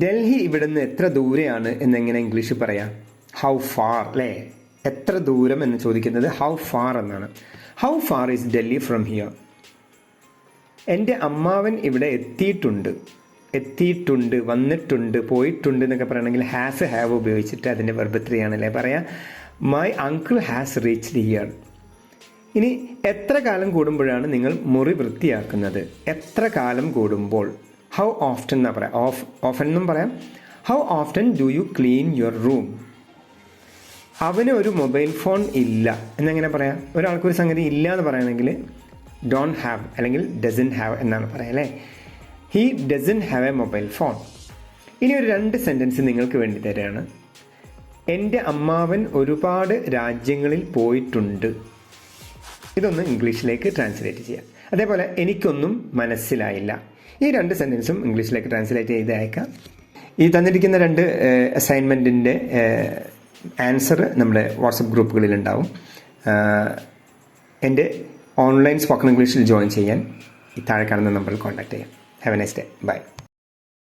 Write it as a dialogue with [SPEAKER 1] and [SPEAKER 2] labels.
[SPEAKER 1] ഡൽഹി ഇവിടുന്ന് എത്ര ദൂരെയാണ് എന്നെങ്ങനെ ഇംഗ്ലീഷിൽ പറയാം? ഹൗ ഫാർ അല്ലേ എത്ര ദൂരം എന്ന് ചോദിക്കുന്നത് ഹൗ ഫാർ എന്നാണ്. How far is Delhi from here എന്റെ അമ്മാവൻ ഇവിടെ എത്തിയിട്ടുണ്ട്. എത്തിയിട്ടുണ്ട് വന്നിട്ടുണ്ട് പോയിട്ടുണ്ട് എന്നൊക്കെ പറയണമെങ്കിൽ ഹാസ് ഹാവ് ഉപയോഗിച്ചിട്ട് അതിന്റെ വെർബത്രിയാണല്ലേ പറയാം my uncle has reached here ഇനി എത്ര കാലം കൂടുമ്പോഴാണ് നിങ്ങൾ മുറി വൃത്തിയാക്കുന്നത്? എത്ര കാലം കൂടുമ്പോൾ? ഹൗ ഓഫ്റ്റൻ എന്നാ പറയാം? ഓഫ് ഓഫൻ എന്നും പറയാം. How often do you clean your room അവന് ഒരു മൊബൈൽ ഫോൺ ഇല്ല. എന്നെങ്ങനെ പറയാം? ഒരാൾക്കൊരു സംഗതി ഇല്ല എന്ന് പറയുകയാണെങ്കിൽ ഡോൺ ഹാവ് അല്ലെങ്കിൽ ഡസൻ ഹാവ് എന്നാണ് പറയാം അല്ലേ? He doesn't have a mobile phone ഇനി ഒരു രണ്ട് സെന്റൻസ് നിങ്ങൾക്ക് വേണ്ടി തരികയാണ് എന്റെ അമ്മാവൻ ഒരുപാട് രാജ്യങ്ങളിൽ പോയിട്ടുണ്ട്. ഇതൊന്ന് ഇംഗ്ലീഷിലേക്ക് ട്രാൻസ്ലേറ്റ് ചെയ്യാം. അതേപോലെ എനിക്കൊന്നും മനസ്സിലായില്ല. ഈ രണ്ട് സെന്റൻസും ഇംഗ്ലീഷിലേക്ക് ട്രാൻസ്ലേറ്റ് ചെയ്ത് അയക്കാം. ഈ തന്നിരിക്കുന്ന രണ്ട് അസൈൻമെന്റിന്റെ ആൻസർ നമ്മുടെ വാട്സപ്പ് ഗ്രൂപ്പുകളിൽ ഉണ്ടാവും. എന്റെ ഓൺലൈൻ സ്പോക്കൺ ഇംഗ്ലീഷിൽ ജോയിൻ ചെയ്യാൻ ഈ താഴെ കാണുന്ന നമ്പറിൽ കോൺടാക്ട് ചെയ്യാം. Have a next day bye